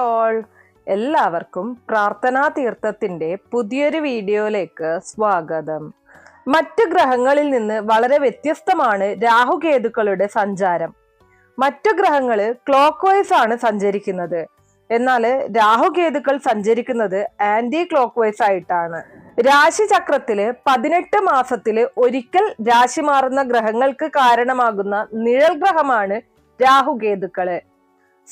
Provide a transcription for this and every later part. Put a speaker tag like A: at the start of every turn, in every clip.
A: All എല്ലാവർക്കും പ്രാർത്ഥനാ തീർത്ഥത്തിന്റെ പുതിയൊരു വീഡിയോയിലേക്ക് സ്വാഗതം. മറ്റ് ഗ്രഹങ്ങളിൽ നിന്ന് വളരെ വ്യത്യസ്തമാണ് രാഹുകേതുക്കളുടെ സഞ്ചാരം. മറ്റു ഗ്രഹങ്ങൾ ക്ലോക്ക് വൈസ് ആണ് സഞ്ചരിക്കുന്നത്. എന്നാൽ രാഹുകേതുക്കൾ സഞ്ചരിക്കുന്നത് ആന്റി ക്ലോക്ക് വൈസ് ആയിട്ടാണ്. രാശിചക്രത്തിൽ പതിനെട്ട് മാസത്തിൽ ഒരിക്കൽ രാശി മാറുന്ന ഗ്രഹങ്ങൾക്ക് കാരണമാകുന്ന നിഴൽ ഗ്രഹമാണ് രാഹുകേതുക്കൾ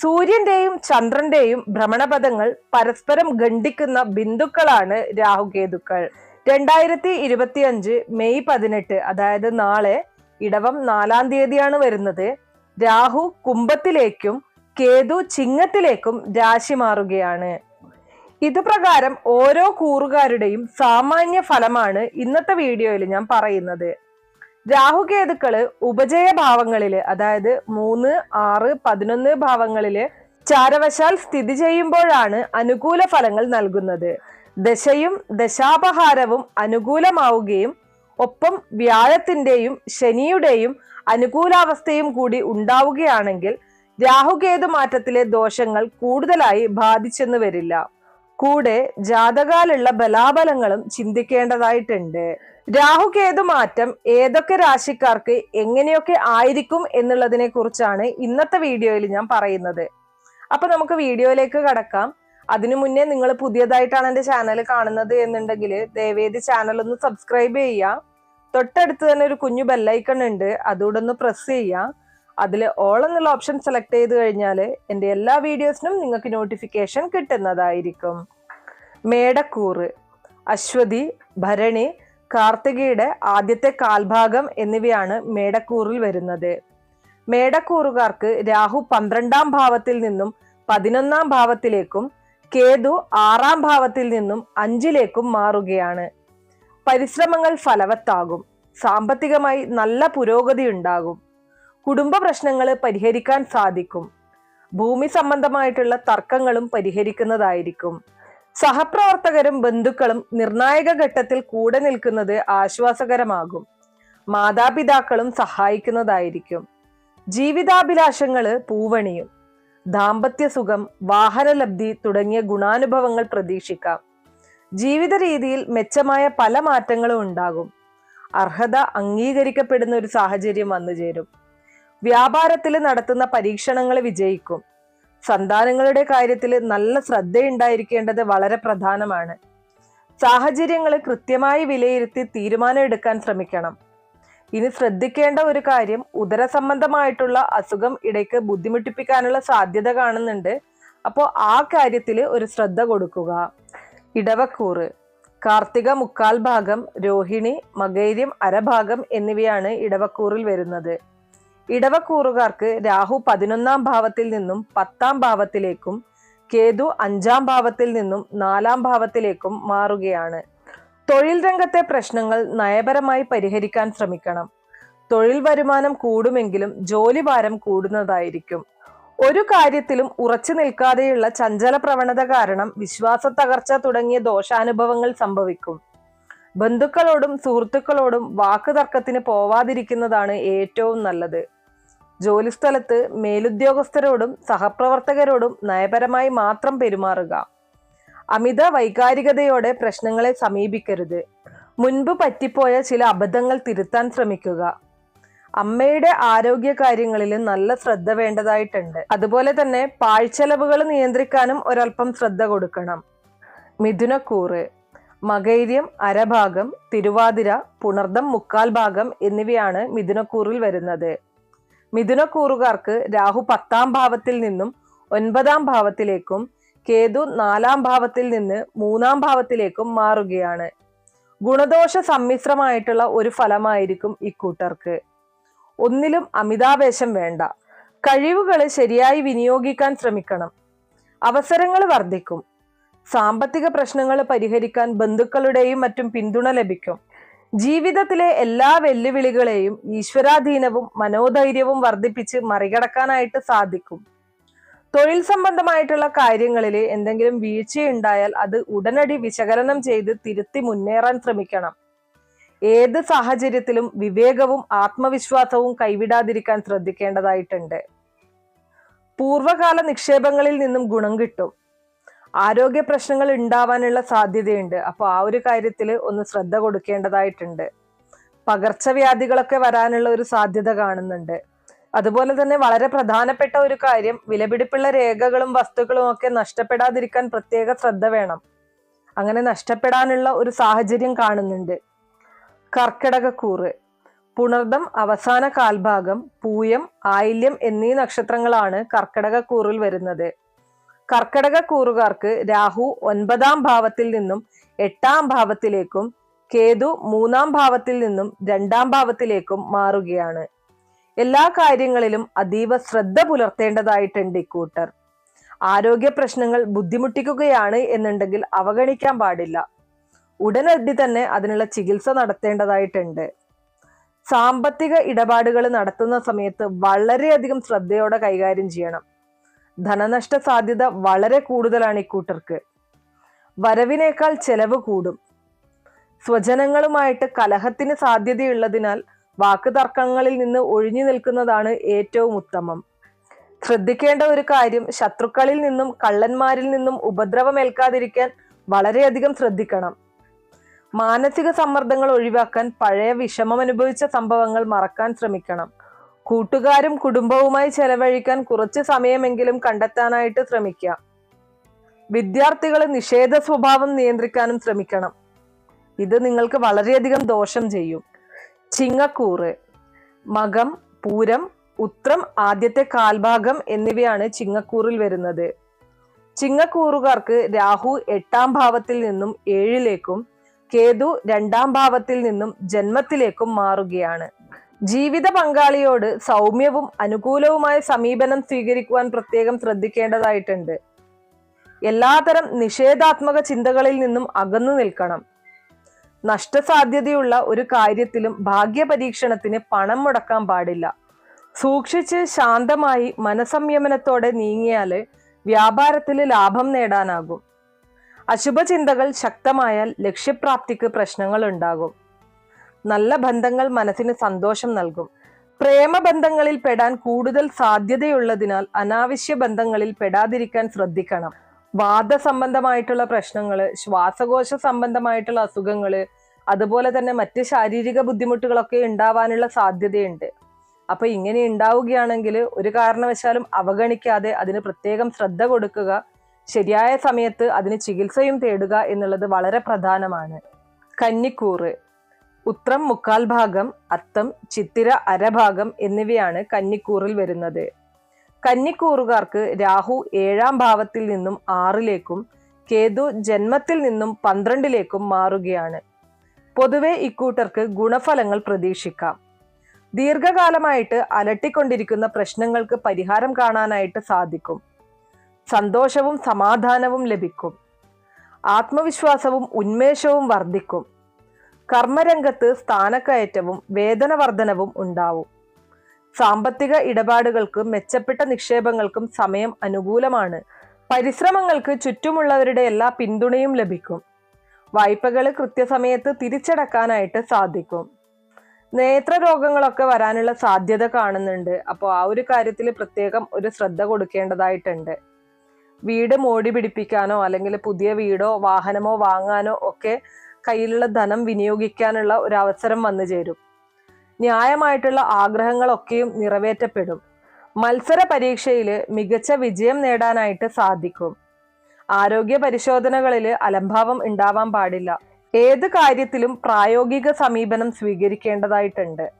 A: സൂര്യന്റെയും ചന്ദ്രന്റെയും ഭ്രമണപഥങ്ങൾ പരസ്പരം ഖണ്ഡിക്കുന്ന ബിന്ദുക്കളാണ് രാഹുകേതുക്കൾ. രണ്ടായിരത്തി ഇരുപത്തി അഞ്ച് മെയ് പതിനെട്ട് അതായത് നാളെ ഇടവം നാലാം തീയതിയാണ് വരുന്നത്. രാഹു കുംഭത്തിലേക്കും കേതു ചിങ്ങത്തിലേക്കും രാശി മാറുകയാണ്. ഇതുപ്രകാരം ഓരോ കൂറുകാരുടെയും സാമാന്യ ഫലമാണ് ഇന്നത്തെ വീഡിയോയിൽ ഞാൻ പറയുന്നത്. രാഹുകേതുക്കൾ ഉപജയ ഭാവങ്ങളിൽ അതായത് മൂന്ന് ആറ് പതിനൊന്ന് ഭാവങ്ങളിൽ ചാരവശാൽ സ്ഥിതി ചെയ്യുമ്പോഴാണ് അനുകൂല ഫലങ്ങൾ നൽകുന്നത്. ദശയും ദശാപഹാരവും അനുകൂലമാവുകയും ഒപ്പം വ്യാഴത്തിന്റെയും ശനിയുടെയും അനുകൂലാവസ്ഥയും കൂടി ഉണ്ടാവുകയാണെങ്കിൽ രാഹുകേതു മാറ്റത്തിലെ ദോഷങ്ങൾ കൂടുതലായി ബാധിച്ചെന്ന് വരില്ല. കൂടെ ജാതകാലുള്ള ബലാബലങ്ങളും ചിന്തിക്കേണ്ടതായിട്ടുണ്ട്. രാഹുകേതു മാറ്റം ഏതൊക്കെ രാശിക്കാർക്ക് എങ്ങനെയൊക്കെ ആയിരിക്കും എന്നുള്ളതിനെ കുറിച്ചാണ് ഇന്നത്തെ വീഡിയോയിൽ ഞാൻ പറയുന്നത്. അപ്പൊ നമുക്ക് വീഡിയോയിലേക്ക് കടക്കാം. അതിനു മുന്നേ നിങ്ങൾ പുതിയതായിട്ടാണ് എന്റെ ചാനൽ കാണുന്നത് എന്നുണ്ടെങ്കിൽ ദയവേദി ചാനൽ ഒന്ന് സബ്സ്ക്രൈബ് ചെയ്യുക. തൊട്ടടുത്ത് തന്നെ ഒരു കുഞ്ഞു ബെല്ലൈക്കൺ ഉണ്ട് അതുകൂടെ ഒന്ന് പ്രസ് ചെയ്യുക. അതിൽ ഓൾ എന്നുള്ള ഓപ്ഷൻ സെലക്ട് ചെയ്ത് കഴിഞ്ഞാൽ എന്റെ എല്ലാ വീഡിയോസിനും നിങ്ങൾക്ക് നോട്ടിഫിക്കേഷൻ കിട്ടുന്നതായിരിക്കും. മേടക്കൂറ് അശ്വതി ഭരണി കാർത്തികയുടെ ആദ്യത്തെ കാൽഭാഗം എന്നിവയാണ് മേടക്കൂറിൽ വരുന്നത്. മേടക്കൂറുകാർക്ക് രാഹു പന്ത്രണ്ടാം ഭാവത്തിൽ നിന്നും പതിനൊന്നാം ഭാവത്തിലേക്കും കേതു ആറാം ഭാവത്തിൽ നിന്നും അഞ്ചിലേക്കും മാറുകയാണ്. പരിശ്രമങ്ങൾ ഫലവത്താകും. സാമ്പത്തികമായി നല്ല പുരോഗതി ഉണ്ടാകും. കുടുംബ പ്രശ്നങ്ങൾ പരിഹരിക്കാൻ സാധിക്കും. ഭൂമി സംബന്ധമായിട്ടുള്ള തർക്കങ്ങളും പരിഹരിക്കുന്നതായിരിക്കും. സഹപ്രവർത്തകരും ബന്ധുക്കളും നിർണായക ഘട്ടത്തിൽ കൂടെ നിൽക്കുന്നത് ആശ്വാസകരമാകും. മാതാപിതാക്കളും സഹായിക്കുന്നതായിരിക്കും. ജീവിതാഭിലാഷങ്ങൾ പൂവണിയും. ദാമ്പത്യ സുഖം വാഹനലബ്ധി തുടങ്ങിയ ഗുണാനുഭവങ്ങൾ പ്രതീക്ഷിക്കാം. ജീവിത രീതിയിൽ മെച്ചമായ പല മാറ്റങ്ങളും ഉണ്ടാകും. അർഹത അംഗീകരിക്കപ്പെടുന്ന ഒരു സാഹചര്യം വന്നു ചേരും വ്യാപാരത്തിൽ നടത്തുന്ന പരീക്ഷണങ്ങൾ വിജയിക്കും. സന്താനങ്ങളുടെ കാര്യത്തിൽ നല്ല ശ്രദ്ധയുണ്ടായിരിക്കേണ്ടത് വളരെ പ്രധാനമാണ്. സാഹചര്യങ്ങൾ കൃത്യമായി വിലയിരുത്തി തീരുമാനം എടുക്കാൻ ശ്രമിക്കണം. ഇനി ശ്രദ്ധിക്കേണ്ട ഒരു കാര്യം ഉദര സംബന്ധമായിട്ടുള്ള അസുഖം ഇടയ്ക്ക് ബുദ്ധിമുട്ടിപ്പിക്കാനുള്ള സാധ്യത കാണുന്നുണ്ട്. അപ്പോൾ ആ കാര്യത്തിൽ ഒരു ശ്രദ്ധ കൊടുക്കുക. ഇടവക്കൂറ് കാർത്തിക മുക്കാൽ ഭാഗം രോഹിണി മകൈര്യം അരഭാഗം എന്നിവയാണ് ഇടവക്കൂറിൽ വരുന്നത്. ഇടവക്കൂറുകാർക്ക് രാഹു പതിനൊന്നാം ഭാവത്തിൽ നിന്നും പത്താം ഭാവത്തിലേക്കും കേതു അഞ്ചാം ഭാവത്തിൽ നിന്നും നാലാം ഭാവത്തിലേക്കും മാറുകയാണ്. തൊഴിൽ രംഗത്തെ പ്രശ്നങ്ങൾ നയപരമായി പരിഹരിക്കാൻ ശ്രമിക്കണം. തൊഴിൽ വരുമാനം കൂടുമെങ്കിലും ജോലി ഭാരം കൂടുന്നതായിരിക്കും. ഒരു കാര്യത്തിലും ഉറച്ചു നിൽക്കാതെയുള്ള ചഞ്ചല പ്രവണത കാരണം വിശ്വാസ തകർച്ച തുടങ്ങിയ ദോഷാനുഭവങ്ങൾ സംഭവിക്കും. ബന്ധുക്കളോടും സുഹൃത്തുക്കളോടും വാക്ക് തർക്കത്തിന് പോവാതിരിക്കുന്നതാണ് ഏറ്റവും നല്ലത്. ജോലിസ്ഥലത്ത് മേലുദ്യോഗസ്ഥരോടും സഹപ്രവർത്തകരോടും നയപരമായി മാത്രം പെരുമാറുക. അമിത വൈകാരികതയോടെ പ്രശ്നങ്ങളെ സമീപിക്കരുത്. മുൻപ് പറ്റിപ്പോയ ചില അബദ്ധങ്ങൾ തിരുത്താൻ ശ്രമിക്കുക. അമ്മയുടെ ആരോഗ്യ കാര്യങ്ങളിൽ നല്ല ശ്രദ്ധ വേണ്ടതായിട്ടുണ്ട്. അതുപോലെ തന്നെ പാഴ്ചെലവുകൾ നിയന്ത്രിക്കാനും ഒരൽപ്പം ശ്രദ്ധ കൊടുക്കണം. മിഥുനക്കൂറ് മകൈര്യം അരഭാഗം തിരുവാതിര പുണർദം മുക്കാൽ ഭാഗം എന്നിവയാണ് മിഥുനക്കൂറിൽ വരുന്നത്. മിഥുനക്കൂറുകാർക്ക് രാഹു പത്താം ഭാവത്തിൽ നിന്നും ഒൻപതാം ഭാവത്തിലേക്കും കേതു നാലാം ഭാവത്തിൽ നിന്ന് മൂന്നാം ഭാവത്തിലേക്കും മാറുകയാണ്. ഗുണദോഷ സമ്മിശ്രമായിട്ടുള്ള ഒരു ഫലമായിരിക്കും ഇക്കൂട്ടർക്ക് ഒന്നിലും അമിതാവേശം വേണ്ട. കഴിവുകൾ ശരിയായി വിനിയോഗിക്കാൻ ശ്രമിക്കണം. അവസരങ്ങൾ വർദ്ധിക്കും. സാമ്പത്തിക പ്രശ്നങ്ങൾ പരിഹരിക്കാൻ ബന്ധുക്കളുടെയും മറ്റും പിന്തുണ ലഭിക്കും. ജീവിതത്തിലെ എല്ലാ വെല്ലുവിളികളെയും ഈശ്വരാധീനവും മനോധൈര്യവും വർദ്ധിപ്പിച്ച് മറികടക്കാനായിട്ട് സാധിക്കും. തൊഴിൽ സംബന്ധമായിട്ടുള്ള കാര്യങ്ങളിൽ എന്തെങ്കിലും വീഴ്ചയുണ്ടായാൽ അത് ഉടനടി വിശകലനം ചെയ്ത് തിരുത്തി മുന്നേറാൻ ശ്രമിക്കണം. ഏത് സാഹചര്യത്തിലും വിവേകവും ആത്മവിശ്വാസവും കൈവിടാതിരിക്കാൻ ശ്രദ്ധിക്കേണ്ടതായിട്ടുണ്ട്. പൂർവകാല നിക്ഷേപങ്ങളിൽ നിന്നും ഗുണം കിട്ടും. ആരോഗ്യ പ്രശ്നങ്ങൾ ഉണ്ടാവാനുള്ള സാധ്യതയുണ്ട്. അപ്പോൾ ആ ഒരു കാര്യത്തിൽ ഒന്ന് ശ്രദ്ധ കൊടുക്കേണ്ടതായിട്ടുണ്ട്. പകർച്ചവ്യാധികളൊക്കെ വരാനുള്ള ഒരു സാധ്യത കാണുന്നുണ്ട്. അതുപോലെ തന്നെ വളരെ പ്രധാനപ്പെട്ട ഒരു കാര്യം വിലപിടിപ്പുള്ള രേഖകളും വസ്തുക്കളും ഒക്കെ നഷ്ടപ്പെടാതിരിക്കാൻ പ്രത്യേക ശ്രദ്ധ വേണം. അങ്ങനെ നഷ്ടപ്പെടാനുള്ള ഒരു സാഹചര്യം കാണുന്നുണ്ട്. കർക്കിടകക്കൂറ് പുണർദം അവസാന കാൽഭാഗം പൂയം ആയില്യം എന്നീ നക്ഷത്രങ്ങളാണ് കർക്കിടകക്കൂറിൽ വരുന്നത്. കർക്കിടകക്കൂറുകാർക്ക് രാഹു ഒൻപതാം ഭാവത്തിൽ നിന്നും എട്ടാം ഭാവത്തിലേക്കും കേതു മൂന്നാം ഭാവത്തിൽ നിന്നും രണ്ടാം ഭാവത്തിലേക്കും മാറുകയാണ്. എല്ലാ കാര്യങ്ങളിലും അതീവ ശ്രദ്ധ പുലർത്തേണ്ടതായിട്ടുണ്ട് ഇക്കൂട്ടർ. ആരോഗ്യ പ്രശ്നങ്ങൾ ബുദ്ധിമുട്ടിക്കുകയാണ് എന്നുണ്ടെങ്കിൽ അവഗണിക്കാൻ പാടില്ല. ഉടനടി തന്നെ അതിനുള്ള ചികിത്സ നടത്തേണ്ടതായിട്ടുണ്ട്. സാമ്പത്തിക ഇടപാടുകൾ നടത്തുന്ന സമയത്ത് വളരെയധികം ശ്രദ്ധയോടെ കൈകാര്യം ചെയ്യണം. ധനനഷ്ട സാധ്യത വളരെ കൂടുതലാണ് ഇക്കൂട്ടർക്ക്. വരവിനേക്കാൾ ചെലവ് കൂടും. സ്വജനങ്ങളുമായിട്ട് കലഹത്തിന് സാധ്യതയുള്ളതിനാൽ വാക്ക് തർക്കങ്ങളിൽ നിന്ന് ഒഴിഞ്ഞു നിൽക്കുന്നതാണ് ഏറ്റവും ഉത്തമം. ശ്രദ്ധിക്കേണ്ട ഒരു കാര്യം ശത്രുക്കളിൽ നിന്നും കള്ളന്മാരിൽ നിന്നും ഉപദ്രവമേൽക്കാതിരിക്കാൻ വളരെയധികം ശ്രദ്ധിക്കണം. മാനസിക സമ്മർദ്ദങ്ങൾ ഒഴിവാക്കാൻ പഴയ വിഷമം അനുഭവിച്ച സംഭവങ്ങൾ മറക്കാൻ ശ്രമിക്കണം. കൂട്ടുകാരും കുടുംബവുമായി ചെലവഴിക്കാൻ കുറച്ച് സമയമെങ്കിലും കണ്ടെത്താനായിട്ട് ശ്രമിക്കുക വിദ്യാർത്ഥികളെ നിഷേധ സ്വഭാവം നിയന്ത്രിക്കാനും ശ്രമിക്കണം. ഇത് നിങ്ങൾക്ക് വളരെയധികം ദോഷം ചെയ്യും. ചിങ്ങക്കൂറ് മകം പൂരം ഉത്രം ആദ്യത്തെ കാൽഭാഗം എന്നിവയാണ് ചിങ്ങക്കൂറിൽ വരുന്നത്. ചിങ്ങക്കൂറുകാർക്ക് രാഹു എട്ടാം ഭാവത്തിൽ നിന്നും ഏഴിലേക്കും കേതു രണ്ടാം ഭാവത്തിൽ നിന്നും ജന്മത്തിലേക്കും മാറുകയാണ്. ജീവിത പങ്കാളിയോട് സൗമ്യവും അനുകൂലവുമായ സമീപനം സ്വീകരിക്കുവാൻ പ്രത്യേകം ശ്രദ്ധിക്കേണ്ടതായിട്ടുണ്ട്. എല്ലാതരം നിഷേധാത്മക ചിന്തകളിൽ നിന്നും അകന്നു നിൽക്കണം. നഷ്ടസാധ്യതയുള്ള ഒരു കാര്യത്തിലും ഭാഗ്യ പരീക്ഷണത്തിന് പണം മുടക്കാൻ പാടില്ല. സൂക്ഷിച്ച് ശാന്തമായി മനസംയമനത്തോടെ നീങ്ങിയാൽ വ്യാപാരത്തിൽ ലാഭം നേടാനാകും. അശുഭചിന്തകൾ ശക്തമായാൽ ലക്ഷ്യപ്രാപ്തിക്ക് പ്രശ്നങ്ങൾ ഉണ്ടാകും നല്ല ബന്ധങ്ങൾ മനസ്സിന് സന്തോഷം നൽകും. പ്രേമ ബന്ധങ്ങളിൽ പെടാൻ കൂടുതൽ സാധ്യതയുള്ളതിനാൽ അനാവശ്യ ബന്ധങ്ങളിൽ പെടാതിരിക്കാൻ ശ്രദ്ധിക്കണം. വാദ വാദസംബന്ധമായിട്ടുള്ള പ്രശ്നങ്ങൾ ശ്വാസകോശ സംബന്ധമായിട്ടുള്ള അസുഖങ്ങൾ അതുപോലെ തന്നെ മറ്റ് ശാരീരിക ബുദ്ധിമുട്ടുകളൊക്കെ ഉണ്ടാവാനുള്ള സാധ്യതയുണ്ട്. അപ്പൊ ഇങ്ങനെ ഉണ്ടാവുകയാണെങ്കിൽ ഒരു കാരണവശാലും അവഗണിക്കാതെ അതിന് പ്രത്യേകം ശ്രദ്ധ കൊടുക്കുക ശരിയായ സമയത്ത് അതിന് ചികിത്സയും തേടുക എന്നുള്ളത് വളരെ പ്രധാനമാണ്. കന്നിക്കൂറ് ഉത്രം മുക്കാൽ ഭാഗം അത്തം ചിത്തിര അരഭാഗം എന്നിവയാണ് കന്നിക്കൂറിൽ വരുന്നത്. കന്നിക്കൂറുകാർക്ക് രാഹു ഏഴാം ഭാവത്തിൽ നിന്നും ആറിലേക്കും കേതു ജന്മത്തിൽ നിന്നും പന്ത്രണ്ടിലേക്കും മാറുകയാണ്. പൊതുവെ ഇക്കൂട്ടർക്ക് ഗുണഫലങ്ങൾ പ്രതീക്ഷിക്കാം. ദീർഘകാലമായിട്ട് അലട്ടിക്കൊണ്ടിരിക്കുന്ന പ്രശ്നങ്ങൾക്ക് പരിഹാരം കാണാനായിട്ട് സാധിക്കും. സന്തോഷവും സമാധാനവും ലഭിക്കും. ആത്മവിശ്വാസവും ഉന്മേഷവും വർദ്ധിക്കും. കർമ്മരംഗത്ത് സ്ഥാനക്കയറ്റവും വേതന വർധനവും ഉണ്ടാവും. സാമ്പത്തിക ഇടപാടുകൾക്കും മെച്ചപ്പെട്ട നിക്ഷേപങ്ങൾക്കും സമയം അനുകൂലമാണ്. പരിശ്രമങ്ങൾക്ക് ചുറ്റുമുള്ളവരുടെ എല്ലാ പിന്തുണയും ലഭിക്കും. വായ്പകൾ കൃത്യസമയത്ത് തിരിച്ചടക്കാനായിട്ട് സാധിക്കും. നേത്രരോഗങ്ങളൊക്കെ വരാനുള്ള സാധ്യത കാണുന്നുണ്ട്. അപ്പോൾ ആ ഒരു കാര്യത്തിൽ പ്രത്യേകം ഒരു ശ്രദ്ധ കൊടുക്കേണ്ടതായിട്ടുണ്ട്. വീട് മോടി പിടിപ്പിക്കാനോ അല്ലെങ്കിൽ പുതിയ വീടോ വാഹനമോ വാങ്ങാനോ ഒക്കെ കയ്യിലുള്ള ധനം വിനിയോഗിക്കാനുള്ള ഒരു അവസരം വന്നു ചേരും. ന്യായമായിട്ടുള്ള ആഗ്രഹങ്ങളൊക്കെയും നിറവേറ്റപ്പെടും. മത്സര പരീക്ഷയിൽ മികച്ച വിജയം നേടാനായിട്ട് സാധിക്കും. ആരോഗ്യ പരിശോധനകളിൽ അലംഭാവം ഉണ്ടാവാൻ പാടില്ല. ഏത് കാര്യത്തിലും പ്രായോഗിക സമീപനം സ്വീകരിക്കേണ്ടതായിട്ടുണ്ട്.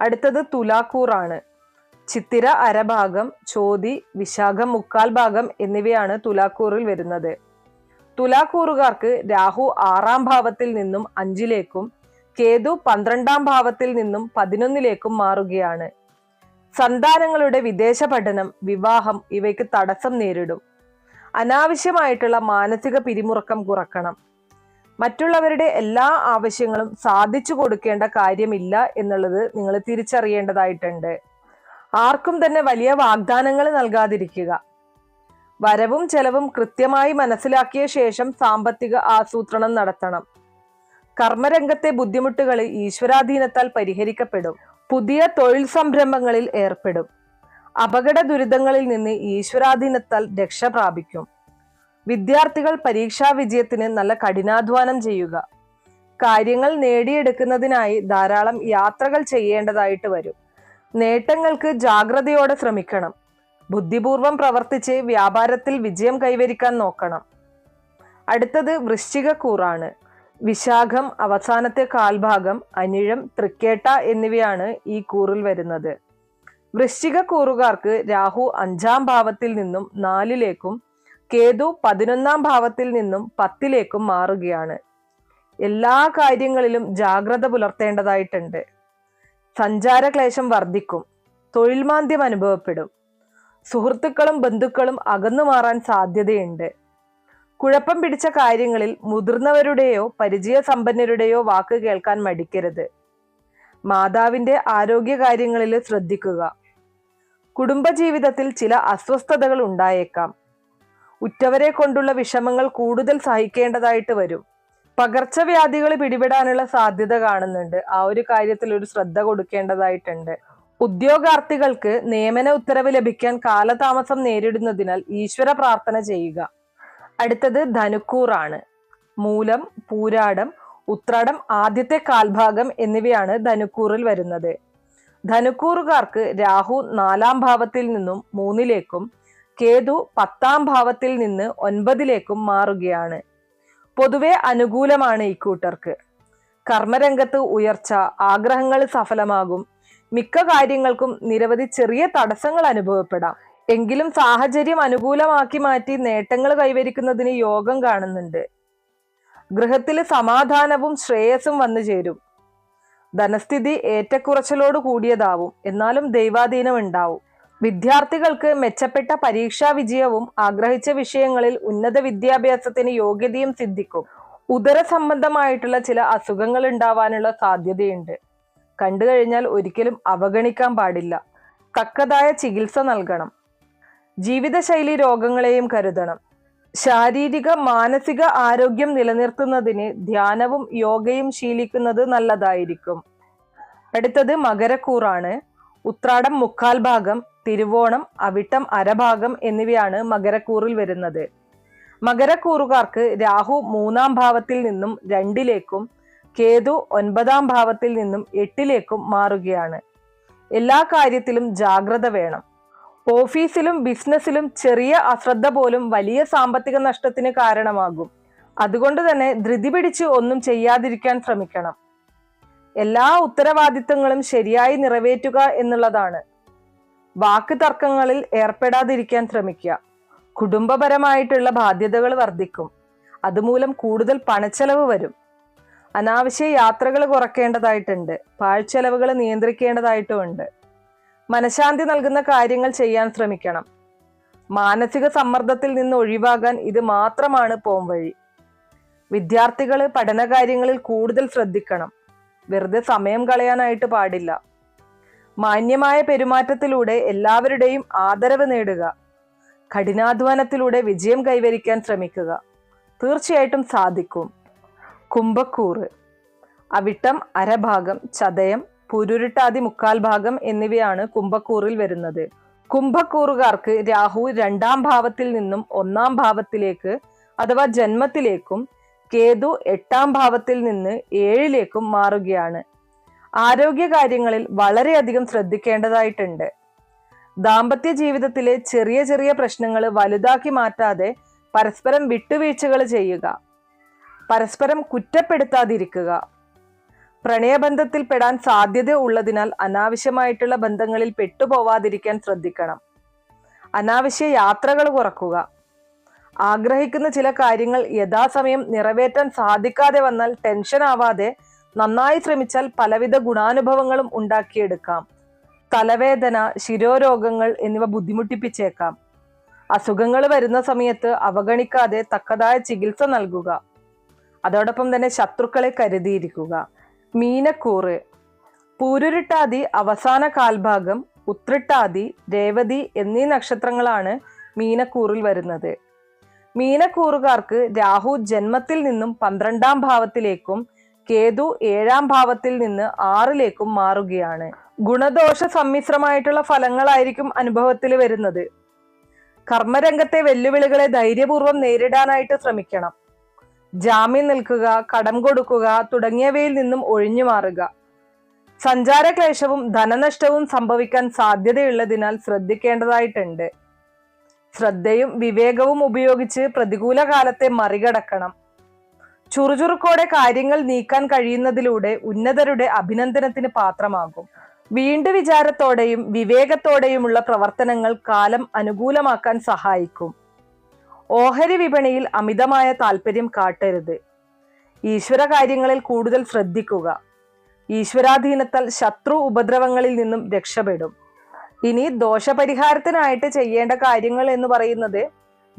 A: അടുത്തത് തുലാക്കൂറാണ്. ചിത്തിര അരഭാഗം ചോതി വിശാഖം മുക്കാൽ ഭാഗം എന്നിവയാണ് തുലാക്കൂറിൽ വരുന്നത്. തുലാക്കൂറുകാർക്ക് രാഹു ആറാം ഭാവത്തിൽ നിന്നും അഞ്ചിലേക്കും കേതു പന്ത്രണ്ടാം ഭാവത്തിൽ നിന്നും പതിനൊന്നിലേക്കും മാറുകയാണ്. സന്താനങ്ങളുടെ വിദേശ പഠനം വിവാഹം ഇവയ്ക്ക് തടസ്സം നേരിടും. അനാവശ്യമായിട്ടുള്ള മാനസിക പിരിമുറക്കം കുറക്കണം. മറ്റുള്ളവരുടെ എല്ലാ ആവശ്യങ്ങളും സാധിച്ചു കൊടുക്കേണ്ട കാര്യമില്ല എന്നുള്ളത് നിങ്ങൾ തിരിച്ചറിയേണ്ടതായിട്ടുണ്ട്. ആർക്കും തന്നെ വലിയ വാഗ്ദാനങ്ങൾ നൽകാതിരിക്കുക. വരവും ചെലവും കൃത്യമായി മനസ്സിലാക്കിയ ശേഷം സാമ്പത്തിക ആസൂത്രണം നടത്തണം. കർമ്മരംഗത്തെ ബുദ്ധിമുട്ടുകൾ ഈശ്വരാധീനത്താൽ പരിഹരിക്കപ്പെടും. പുതിയ തൊഴിൽ സംരംഭങ്ങളിൽ ഏർപ്പെടും. അപകട ദുരിതങ്ങളിൽ നിന്ന് ഈശ്വരാധീനത്താൽ രക്ഷ പ്രാപിക്കും. വിദ്യാർത്ഥികൾ പരീക്ഷാ വിജയത്തിന് നല്ല കഠിനാധ്വാനം ചെയ്യുക. കാര്യങ്ങൾ നേടിയെടുക്കുന്നതിനായി ധാരാളം യാത്രകൾ ചെയ്യേണ്ടതായിട്ട് വരും. നേട്ടങ്ങൾക്ക് ജാഗ്രതയോടെ ശ്രമിക്കണം. ബുദ്ധിപൂർവം പ്രവർത്തിച്ച് വ്യാപാരത്തിൽ വിജയം കൈവരിക്കാൻ നോക്കണം. അടുത്തത് വൃശ്ചികക്കൂറാണ് വിശാഖം അവസാനത്തെ കാൽഭാഗം അനിഴം തൃക്കേട്ട എന്നിവയാണ് ഈ കൂറിൽ വരുന്നത്. വൃശ്ചിക കൂറുകാർക്ക് രാഹു അഞ്ചാം ഭാവത്തിൽ നിന്നും നാലിലേക്കും കേതു പതിനൊന്നാം ഭാവത്തിൽ നിന്നും പത്തിലേക്കും മാറുകയാണ്. എല്ലാ കാര്യങ്ങളിലും ജാഗ്രത പുലർത്തേണ്ടതായിട്ടുണ്ട്. സഞ്ചാരക്ലേശം വർദ്ധിക്കും. തൊഴിൽമാന്ദ്യം അനുഭവപ്പെടും. സുഹൃത്തുക്കളും ബന്ധുക്കളും അകന്നു മാറാൻ സാധ്യതയുണ്ട്. കുഴപ്പം പിടിച്ച കാര്യങ്ങളിൽ മുതിർന്നവരുടെയോ പരിചയസമ്പന്നരുടെയോ വാക്ക് കേൾക്കാൻ മടിക്കരുത്. മാതാവിന്റെ ആരോഗ്യ കാര്യങ്ങളിൽ ശ്രദ്ധിക്കുക. കുടുംബജീവിതത്തിൽ ചില അസ്വസ്ഥതകൾ ഉണ്ടായേക്കാം. ഉറ്റവരെ കൊണ്ടുള്ള വിഷമങ്ങൾ കൂടുതൽ സഹിക്കേണ്ടതായിട്ട് വരും. പകർച്ചവ്യാധികൾ പിടിപെടാനുള്ള സാധ്യത കാണുന്നുണ്ട്. ആ ഒരു കാര്യത്തിൽ ഒരു ശ്രദ്ധ കൊടുക്കേണ്ടതായിട്ടുണ്ട്. ഉദ്യോഗാർത്ഥികൾക്ക് നിയമന ഉത്തരവ് ലഭിക്കാൻ കാലതാമസം നേരിടുന്നതിനാൽ ഈശ്വര പ്രാർത്ഥന ചെയ്യുക. അടുത്തത് ധനുക്കൂറാണ്. മൂലം പൂരാടം ഉത്രാടം ആദ്യത്തെ കാൽഭാഗം എന്നിവയാണ് ധനുക്കൂറിൽ വരുന്നത്. ധനുക്കൂറുകാർക്ക് രാഹു നാലാം ഭാവത്തിൽ നിന്നും മൂന്നിലേക്കും കേതു പത്താം ഭാവത്തിൽ നിന്ന് ഒൻപതിലേക്കും മാറുകയാണ്. പൊതുവെ അനുകൂലമാണ് ഇക്കൂട്ടർക്ക് കർമ്മരംഗത്ത് ഉയർച്ച ആഗ്രഹങ്ങൾ സഫലമാകും മിക്ക കാര്യങ്ങൾക്കും നിരവധി ചെറിയ തടസ്സങ്ങൾ അനുഭവപ്പെടാം. എങ്കിലും സാഹചര്യം അനുകൂലമാക്കി മാറ്റി നേട്ടങ്ങൾ കൈവരിക്കുന്നതിന് യോഗം കാണുന്നുണ്ട്. ഗൃഹത്തിൽ സമാധാനവും ശ്രേയസ്സും വന്നു ചേരും. ധനസ്ഥിതി ഏറ്റക്കുറച്ചിലോട് കൂടിയതാവും. എന്നാലും ദൈവാധീനം ഉണ്ടാവും. വിദ്യാർത്ഥികൾക്ക് മെച്ചപ്പെട്ട പരീക്ഷാ വിജയവും ആഗ്രഹിച്ച വിഷയങ്ങളിൽ ഉന്നത വിദ്യാഭ്യാസത്തിന് യോഗ്യതയും സിദ്ധിക്കും. ഉദര സംബന്ധമായിട്ടുള്ള ചില അസുഖങ്ങൾ ഉണ്ടാവാനുള്ള സാധ്യതയുണ്ട്. കണ്ടു കഴിഞ്ഞാൽ ഒരിക്കലും അവഗണിക്കാൻ പാടില്ല. തക്കതായ ചികിത്സ നൽകണം. ജീവിതശൈലി രോഗങ്ങളെയും കരുതണം. ശാരീരിക മാനസിക ആരോഗ്യം നിലനിർത്തുന്നതിന് ധ്യാനവും യോഗയും ശീലിക്കുന്നത് നല്ലതായിരിക്കും. അടുത്തത് മകരക്കൂറാണ്. ഉത്രാടം മുക്കാൽ ഭാഗം തിരുവോണം അവിട്ടം അരഭാഗം എന്നിവയാണ് മകരക്കൂറിൽ വരുന്നത്. മകരക്കൂറുകാർക്ക് രാഹു മൂന്നാം ഭാവത്തിൽ നിന്നും രണ്ടിലേക്കും കേതു ഒൻപതാം ഭാവത്തിൽ നിന്നും എട്ടിലേക്കും മാറുകയാണ്. എല്ലാ കാര്യത്തിലും ജാഗ്രത വേണം. ഓഫീസിലും ബിസിനസ്സിലും ചെറിയ അശ്രദ്ധ പോലും വലിയ സാമ്പത്തിക നഷ്ടത്തിന് കാരണമാകും. അതുകൊണ്ട് തന്നെ ധൃതി പിടിച്ച് ഒന്നും ചെയ്യാതിരിക്കാൻ ശ്രമിക്കണം. എല്ലാ ഉത്തരവാദിത്തങ്ങളും ശരിയായി നിറവേറ്റുക എന്നുള്ളതാണ്. വാക്ക് തർക്കങ്ങളിൽ ഏർപ്പെടാതിരിക്കാൻ ശ്രമിക്കുക. കുടുംബപരമായിട്ടുള്ള ബാധ്യതകൾ വർദ്ധിക്കും. അതുമൂലം കൂടുതൽ പണച്ചെലവ് വരും. അനാവശ്യ യാത്രകൾ കുറയ്ക്കേണ്ടതായിട്ടുണ്ട് പാഴ്ചെലവുകൾ നിയന്ത്രിക്കേണ്ടതായിട്ടുമുണ്ട് മനഃശാന്തി നൽകുന്ന കാര്യങ്ങൾ ചെയ്യാൻ ശ്രമിക്കണം. മാനസിക സമ്മർദ്ദത്തിൽ നിന്ന് ഒഴിവാകാൻ ഇത് മാത്രമാണ് പോംവഴി വിദ്യാർത്ഥികൾ പഠനകാര്യങ്ങളിൽ കൂടുതൽ ശ്രദ്ധിക്കണം. വെറുതെ സമയം കളയാനായിട്ട് പാടില്ല. മാന്യമായ പെരുമാറ്റത്തിലൂടെ എല്ലാവരുടെയും ആദരവ് നേടുക. കഠിനാധ്വാനത്തിലൂടെ വിജയം കൈവരിക്കാൻ ശ്രമിക്കുക. തീർച്ചയായിട്ടും സാധിക്കും. കുംഭക്കൂറ് അവിട്ടം അരഭാഗം ചതയം പുരുരുട്ടാതി മുക്കാൽ ഭാഗം എന്നിവയാണ് കുംഭക്കൂറിൽ വരുന്നത്. കുംഭക്കൂറുകാർക്ക് രാഹു രണ്ടാം ഭാവത്തിൽ നിന്നും ഒന്നാം ഭാവത്തിലേക്ക് അഥവാ ജന്മത്തിലേക്കും കേതു എട്ടാം ഭാവത്തിൽ നിന്ന് ഏഴിലേക്കും മാറുകയാണ്. ആരോഗ്യ കാര്യങ്ങളിൽ വളരെയധികം ശ്രദ്ധിക്കേണ്ടതായിട്ടുണ്ട്. ദാമ്പത്യ ജീവിതത്തിലെ ചെറിയ ചെറിയ പ്രശ്നങ്ങൾ വലുതാക്കി മാറ്റാതെ പരസ്പരം വിട്ടുവീഴ്ചകൾ ചെയ്യുക. പരസ്പരം കുറ്റപ്പെടുത്താതിരിക്കുക. പ്രണയബന്ധത്തിൽ പെടാൻ സാധ്യത ഉള്ളതിനാൽ അനാവശ്യമായിട്ടുള്ള ബന്ധങ്ങളിൽ പെട്ടുപോവാതിരിക്കാൻ ശ്രദ്ധിക്കണം. അനാവശ്യ യാത്രകൾ കുറക്കുക. ആഗ്രഹിക്കുന്ന ചില കാര്യങ്ങൾ യഥാസമയം നിറവേറ്റാൻ സാധിക്കാതെ വന്നാൽ ടെൻഷൻ ആവാതെ നന്നായി ശ്രമിച്ചാൽ പലവിധ ഗുണാനുഭവങ്ങളും ഉണ്ടാക്കിയെടുക്കാം. തലവേദന ശിരോരോഗങ്ങൾ എന്നിവ ബുദ്ധിമുട്ടിപ്പിച്ചേക്കാം. അസുഖങ്ങൾ വരുന്ന സമയത്ത് അവഗണിക്കാതെ തക്കതായ ചികിത്സ നൽകുക. അതോടൊപ്പം തന്നെ ശത്രുക്കളെ കരുതിയിരിക്കുക. മീനക്കൂറ്. പൂരുരുട്ടാതി അവസാന കാൽഭാഗം ഉത്രിട്ടാതി രേവതി എന്നീ നക്ഷത്രങ്ങളാണ് മീനക്കൂറിൽ വരുന്നത്. മീനക്കൂറുകാർക്ക് രാഹു ജന്മത്തിൽ നിന്നും പന്ത്രണ്ടാം ഭാവത്തിലേക്കും കേതു ഏഴാം ഭാവത്തിൽ നിന്ന് ആറിലേക്കും മാറുകയാണ്. ഗുണദോഷ സമ്മിശ്രമായിട്ടുള്ള ഫലങ്ങളായിരിക്കും അനുഭവത്തിൽ വരുന്നത്. കർമ്മരംഗത്തെ വെല്ലുവിളികളെ ധൈര്യപൂർവം നേരിടാനായിട്ട് ശ്രമിക്കണം. ജാമ്യം നിൽക്കുക കടം കൊടുക്കുക തുടങ്ങിയവയിൽ നിന്നും ഒഴിഞ്ഞു മാറുക. സഞ്ചാരക്ലേശവും ധനനഷ്ടവും സംഭവിക്കാൻ സാധ്യതയുള്ളതിനാൽ ശ്രദ്ധിക്കേണ്ടതായിട്ടുണ്ട്. ശ്രദ്ധയും വിവേകവും ഉപയോഗിച്ച് പ്രതികൂല കാലത്തെ മറികടക്കണം. ചുറുചുറുക്കോടെ കാര്യങ്ങൾ നീക്കാൻ കഴിയുന്നതിലൂടെ ഉന്നതരുടെ അഭിനന്ദനത്തിന് പാത്രമാകും. വീണ്ടു വിചാരത്തോടെയും വിവേകത്തോടെയുമുള്ള പ്രവർത്തനങ്ങൾ കാലം അനുകൂലമാക്കാൻ സഹായിക്കും. ഓഹരി വിപണിയിൽ അമിതമായ താല്പര്യം കാട്ടരുത്. ഈശ്വര കാര്യങ്ങളിൽ കൂടുതൽ ശ്രദ്ധിക്കുക. ഈശ്വരാധീനത്താൽ ശത്രു ഉപദ്രവങ്ങളിൽ നിന്നും രക്ഷപ്പെടും. ഇനി ദോഷപരിഹാരത്തിനായിട്ട് ചെയ്യേണ്ട കാര്യങ്ങൾ എന്ന് പറയുന്നത്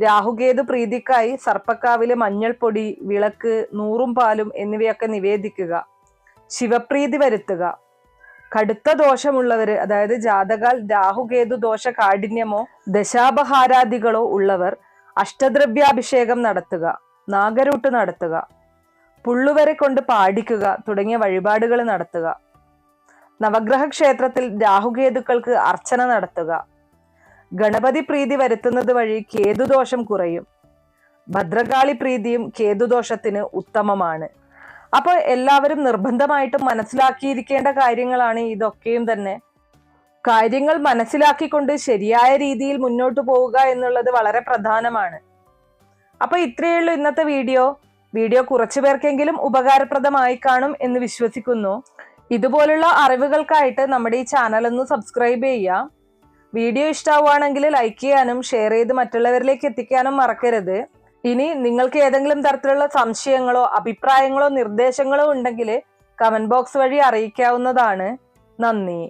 A: രാഹുകേതു പ്രീതിക്കായി സർപ്പക്കാവിലെ മഞ്ഞൾപ്പൊടി വിളക്ക് നൂറും പാലും എന്നിവയൊക്കെ നിവേദിക്കുക. ശിവപ്രീതി വരുത്തുക. കടുത്ത ദോഷമുള്ളവർ അതായത് ജാതകാൽ രാഹുകേതു ദോഷ കാഠിന്യമോ ദശാപഹാരാദികളോ ഉള്ളവർ അഷ്ടദ്രവ്യാഭിഷേകം നടത്തുക നാഗരൂട്ട് നടത്തുക പുള്ളുവരെ കൊണ്ട് പാടിക്കുക തുടങ്ങിയ വഴിപാടുകൾ നടത്തുക. നവഗ്രഹ ക്ഷേത്രത്തിൽ രാഹുകേതുക്കൾക്ക് അർച്ചന നടത്തുക. ഗണപതി പ്രീതി വരുത്തുന്നത് വഴി കേതുദോഷം കുറയും. ഭദ്രകാളി പ്രീതിയും കേതുദോഷത്തിന് ഉത്തമമാണ്. അപ്പോൾ എല്ലാവരും നിർബന്ധമായിട്ടും മനസ്സിലാക്കിയിരിക്കേണ്ട കാര്യങ്ങളാണ് ഇതൊക്കെയും തന്നെ. കാര്യങ്ങൾ മനസ്സിലാക്കിക്കൊണ്ട് ശരിയായ രീതിയിൽ മുന്നോട്ട് പോവുക എന്നുള്ളത് വളരെ പ്രധാനമാണ്. അപ്പൊ ഇത്രയേ ഉള്ളൂ ഇന്നത്തെ വീഡിയോ. വീഡിയോ കുറച്ചു പേർക്കെങ്കിലും ഉപകാരപ്രദമായി കാണും എന്ന് വിശ്വസിക്കുന്നു. ഇതുപോലുള്ള അറിവുകൾക്കായിട്ട് നമ്മുടെ ഈ ചാനൽ ഒന്ന് സബ്സ്ക്രൈബ് ചെയ്യാം വീഡിയോ ഇഷ്ടമാവുകയാണെങ്കിൽ ലൈക്ക് ചെയ്യാനും ഷെയർ ചെയ്ത് മറ്റുള്ളവരിലേക്ക് എത്തിക്കാനും മറക്കരുത്. ഇനി നിങ്ങൾക്ക് ഏതെങ്കിലും തരത്തിലുള്ള സംശയങ്ങളോ അഭിപ്രായങ്ങളോ നിർദ്ദേശങ്ങളോ ഉണ്ടെങ്കിൽ കമന്റ് ബോക്സ് വഴി അറിയിക്കാവുന്നതാണ്. നന്ദി.